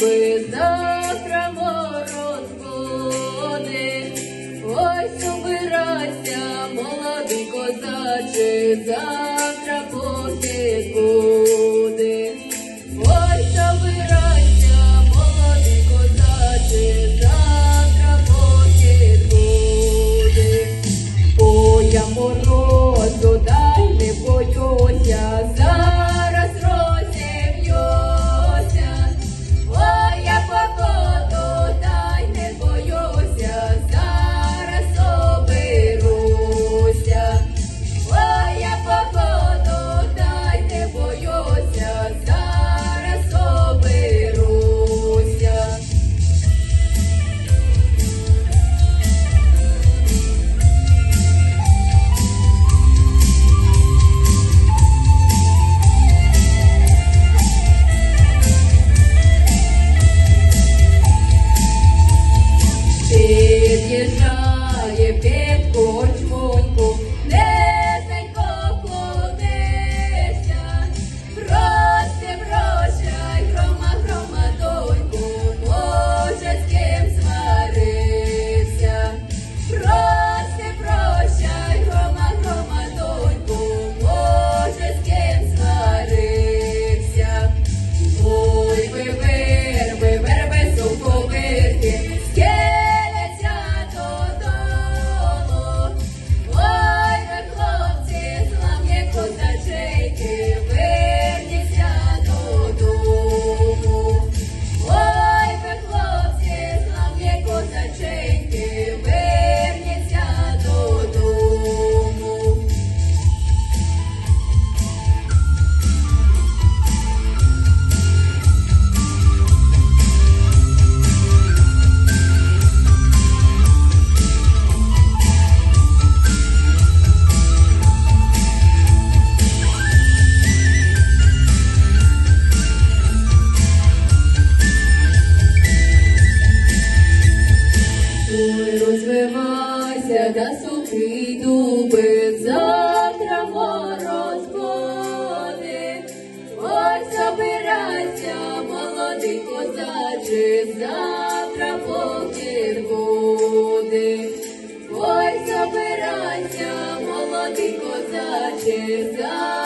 Люби завтра мороз буде, ой, собирайся, молодий козаче завтра. розвивайся та сухий дуби, завтра мороз буде. Ой, забирайся, молодий козаче, завтра покір буде. Ой, забирайся, молодий козаче, завтра.